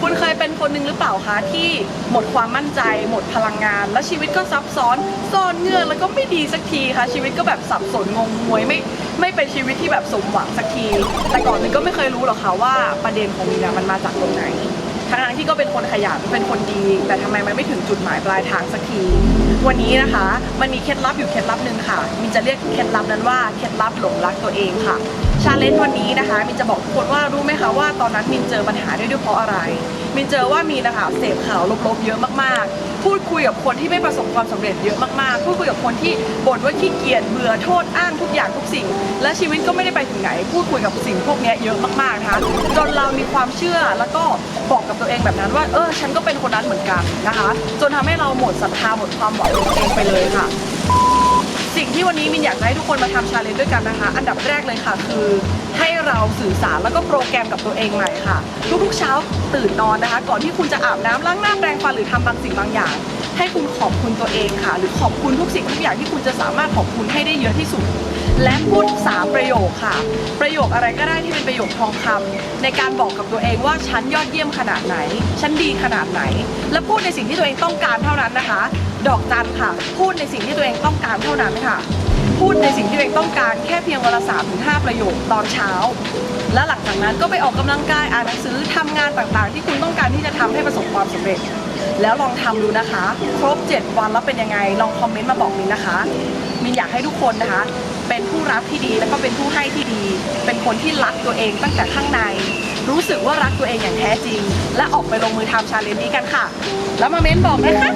คุณเคยเป็นคนหนึ่งหรือเปล่าคะที่หมดความมั่นใจ หมดพลังงาน และชีวิตก็ซับซ้อนซ่อนเงื่อนแล้วก็ไม่ดีสักทีค่ะชีวิตก็แบบสับสนงงงวยไม่ไม่เป็นชีวิตที่แบบสมหวังสักที แต่ก่อนนี่ก็ไม่เคยรู้หรอกค่ะว่าประเด็นของมินอะมันมาจากตรงไหน ทั้งๆที่ก็เป็นคนขยันเป็นคนดี แต่ทำไมมันไม่ถึงจุดหมายปลายทางสักที วันนี้นะคะ มันมีเคล็ดลับอยู่เคล็ดลับหนึ่งค่ะ มินจะเรียกเคล็ดลับนั้นว่าเคล็ดลับหลงรักตัวเองค่ะชาเลนจ์วันนี้นะคะ มินจะบอกทุกคนว่ารู้ไหมคะว่าตอนนั้นมินเจอปัญหาด้วยด้วยเพราะอะไร มินเจอว่ามีนะคะเสพข่าวลบๆเยอะมากๆ พูดคุยกับคนที่ไม่ประสบความสำเร็จเยอะมากๆ พูดคุยกับคนที่บ่นว่าขี้เกียจเบื่อโทษอ้างทุกอย่างทุกสิ่ง และชีวิตก็ไม่ได้ไปถึงไหน พูดคุยกับสิ่งพวกนี้เยอะมากๆนะคะจนเรามีความเชื่อแล้วก็บอก นั้นว่าเออฉันก็เป็นคนนั้นเหมือนกันนะคะ จนทำให้เราหมดศรัทธาหมดความหวังในตัวเองไปเลยค่ะ สิ่งที่วันนี้มินอยากให้ทุกคนมาทำชาเลนจ์ด้วยกันนะคะ อันดับแรกเลยค่ะ คือให้เราสื่อสารแล้วก็โปรแกรมกับตัวเองใหม่ค่ะ ทุกๆเช้าตื่นนอนนะคะ ก่อนที่คุณจะอาบน้ำล้างหน้าแปรงฟันหรือทำบางสิ่งบางอย่าง ให้คุณขอบคุณตัวเองค่ะ หรือขอบคุณทุกสิ่งทุกอย่างที่คุณจะสามารถขอบคุณให้ได้เยอะที่สุด และพูดสามประโยคค่ะ ประโยคอะไรก็ได้ที่เป็นประโยคทองคำในการบอกกับตัวเองว่าฉันยอดเยี่ยมขนาดไหน ฉันดีขนาดไหน และพูดในสิ่งที่ตัวเองต้องการเท่านั้นนะคะ ดอกจันค่ะ พูดในสิ่งที่ตัวเองต้องการเท่านั้นค่ะพูดในสิ่งที่ตัวเองต้องการแค่เพียงวันละสามถึงห้าประโยคตอนเช้า และหลังจากนั้นก็ไปออกกำลังกายอ่านหนังสือทำงานต่างๆ ที่คุณต้องการที่จะทำให้ประสบความสำเร็จ แล้วลองทำดูนะคะ ครบ 7 วันแล้วเป็นยังไง ลองคอมเมนต์มาบอกมินนะคะมินอยากให้ทุกคนนะคะ เป็นผู้รับที่ดีแล้วก็เป็นผู้ให้ที่ดี เป็นคนที่รักตัวเองตั้งแต่ข้างใน รู้สึกว่ารักตัวเองอย่างแท้จริง และออกไปลงมือทำชาเลนจ์นี้กันค่ะ แล้วมาเม้นบอกนะคะ